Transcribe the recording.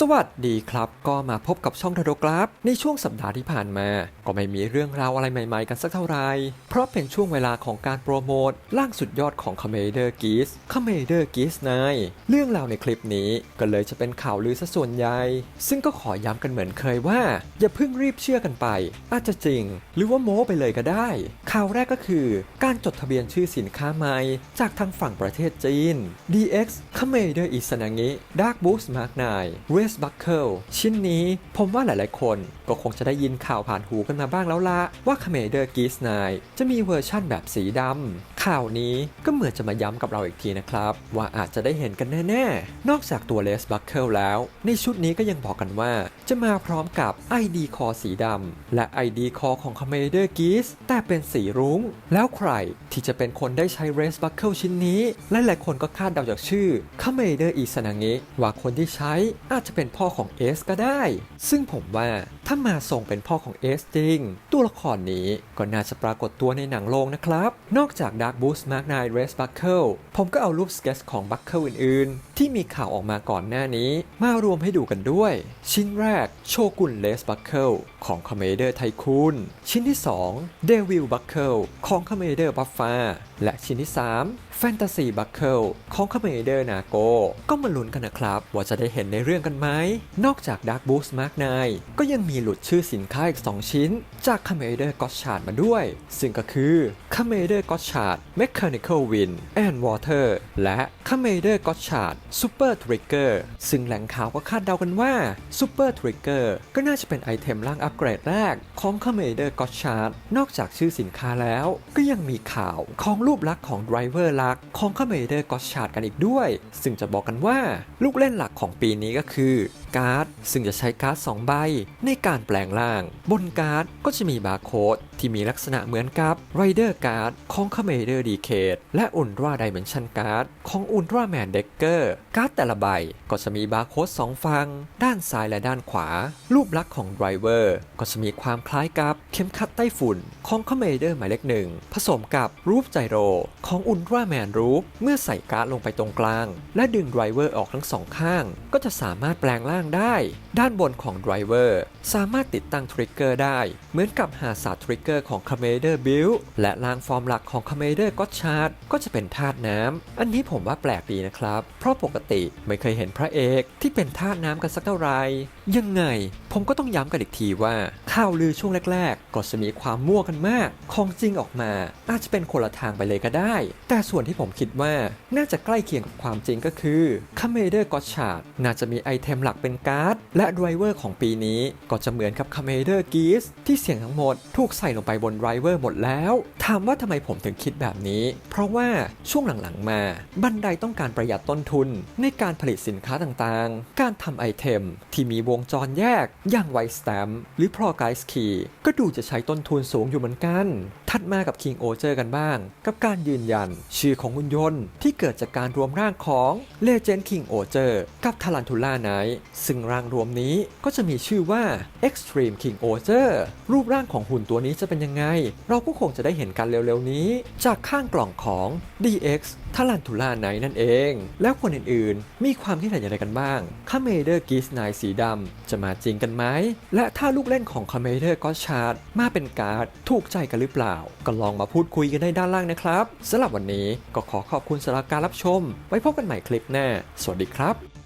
สวัสดีครับ ก็มาพบกับช่องทโดกราฟ ในช่วงสัปดาห์ที่ผ่านมา ก็ไม่มีเรื่องราวอะไรใหม่ๆกันสักเท่าไหร่เพราะเป็นช่วงเวลาของการโปรโมทร่างสุดยอดของ c o m m a d e r Geese c o m m a d e r g e e s นายเรื่องราวในคลิปนี้ก็เลยจะเป็นข่าวลือซะส่วนใหญ่ ซึ่งก็ขอย้ำกันเหมือนเคยว่า อย่าเพิ่งรีบเชื่อกันไป อาจจะจริง หรือว่าโม้ไปเลยก็ได้ ข่าวแรกก็คือ การจดทะเบียนชื่อสินค้าใหม่ จากทางฝั่งประเทศจีน DX c o m m a d e r อิสนางิ Dark Boost Mark 9 Race Buckle ชิ้นนี้ผมว่าหลายๆ คนก็คงจะได้ยินข่าวผ่านหูกันมาบ้างแล้วละว่า c o m m a d e r Geese 9จะมีเวอร์ชั่นแบบสีดำ ข่าวนี้ก็เหมือนจะมาย้ำกับเราอีกทีนะครับ ว่าอาจจะได้เห็นกันแน่ๆ นอกจากตัว Race Buckle แล้ว ในชุดนี้ก็ยังบอกกันว่า จะมาพร้อมกับ ID Core สีดำและ ID Core ของ c o m m a d e r Geese แต่เป็นสีรุง้ง แล้วใครที่จะเป็นคนได้ใช้ Race Buckle ชิ้นนี้ หลายๆคนก็คาดเดาจากชื่อ c o m m a d e r อิสนางิว่าคนที่ใช้อาจจะเป็นพ่อของเอสก็ได้ ซึ่งผมว่าถ้ามาส่งเป็นพ่อของเอสจริง ตัวละครนี้ก็น่าจะปรากฏตัวในหนังโรงนะครับ นอกจาก Dark Boost Mark 9 Race Buckle ผมก็เอารูปสเก็ตของ Buckle อื่นๆ ที่มีข่าวออกมาก่อนหน้านี้ มารวมให้ดูกันด้วย ชิ้นแรกโชกุน Race Buckle ของ Commander Tycoon ชิ้นที่ 2 Devil Buckle ของ Commander Buffa และชิ้นที่ 3 Fantasy Buckle ของ Commander Nago ก็มาลุ้นกันนะครับ ว่าจะได้เห็นในเรื่องกันไหม นอกจาก Dark Boost Mark 9ก็ยังมีหลุดชื่อสินค้าอีก 2 ชิ้น จาก Commander g o t c h a r d มาด้วย ซึ่งก็คือ Commander g o t c h a r d Mechanical Wind and Water และ Commander g o t c h a r d Super Trigger ซึ่งแหล่งข่าวก็คาดเดากันว่า Super Trigger ก็น่าจะเป็นไอเทมร่างอัปเกรดแรกของ Commander g o t c h a r d นอกจากชื่อสินค้าแล้ว ก็ยังมีข่าวของรูปลักษณ์ของ Driver ลักของ Commander g o t c h a r d กันอีกด้วย ซึ่งจะบอกกันว่าลูกเล่นหลักของปีนี้ก็คือ การ์ด ซึ่งจะใช้การ์ด 2 ใบ ในการแปลงร่าง บนการ์ดก็จะมีบาร์โค้ดที่มีลักษณะเหมือนกับ Rider Card ของ Commander Decade และ Ultra Dimension Card ของ Ultra Man Decker การ์ดแต่ละใบก็จะมีบาร์โค้ด2ฝั่งด้านซ้ายและด้านขวา รูปลักษณ์ของ Driver ก็จะมีความคล้ายกับเข็มขัดไต้ฝุ่นของ Commander หมายเลขหนึ่งผสมกับรูปไจโรของ Ultra Man รูปเมื่อใส่การ์ดลงไปตรงกลาง และดึง Driver ออกทั้งสองข้าง ก็จะสามารถแปลงร่างได้ ด้านบนของ Driver สามารถติดตั้งทริกเกอร์ได้ เหมือนกับหาสาทริกเกอร์ของ Commander Build และร่างฟอร์มหลักของ Commander g o t c h a r d ก็จะเป็นธาตุน้ำอันนี้ผมว่าแปลกดีนะครับ เพราะปกติไม่เคยเห็นพระเอกที่เป็นธาตุน้ำกันสักเท่าไหร่ยังไง ผมก็ต้องย้ำกันอีกทีว่าข่าวลือช่วงแรก ๆ ก็จะมีความมั่วกันมาก ของจริงออกมา อาจจะเป็นคนละทางไปเลยก็ได้ แต่ส่วนที่ผมคิดว่าน่าจะใกล้เคียงกับความจริงก็คือ Commander g o t c h a r d น่าจะมีไอเทมหลักเป็นการ์ดและ Driver ของปีนี้ก็จะเหมือนกับ Commander Geese ที่เสียงทั้งหมดถูกใส่ลงไปบน Driver หมดแล้ว ถามว่าทำไมผมถึงคิดแบบนี้ เพราะว่าช่วงหลังๆมา บันไดต้องการประหยัดต้นทุนในการผลิตสินค้าต่างๆ การทำไอเทมที่มีวงจรแยก อย่างไวสแตมหรือ Pro Guys Key ก็ดูจะใช้ต้นทุนสูงอยู่เหมือนกัน ถัดมากับ King o เจอกันบ้าง กับการยืนยัน ชื่อของหุ่นยนต์ที่เกิดจากการรวมร่างของ Legend King o เจอร์กับ Tarantula Knight ซึ่งร่างรวมนี้ก็จะมีชื่อว่า Extreme King o เจอรูปร่างของหุ่นตัวนี้จะเป็นยังไง เราก็คงจะได้เห็นกันเร็วๆนี้ จากข้างกล่องของ DX ทารันทูล่าไนนั่นเอง แล้วคนอื่นๆ มีความคิดเห็นอย่างไรกันบ้างคาเมเดอร์กิสไนสีดำจะมาจริงกันไหม และถ้าลูกเล่นของคาเมเดอร์ก็ชาร์ดมาเป็นการ์ดถูกใจกันหรือเปล่า ก็ลองมาพูดคุยกันได้ด้านล่างนะครับสำหรับวันนี้ก็ขอขอบคุณสำหรับการรับชม ไว้พบกันใหม่คลิปหน้า สวัสดีครับ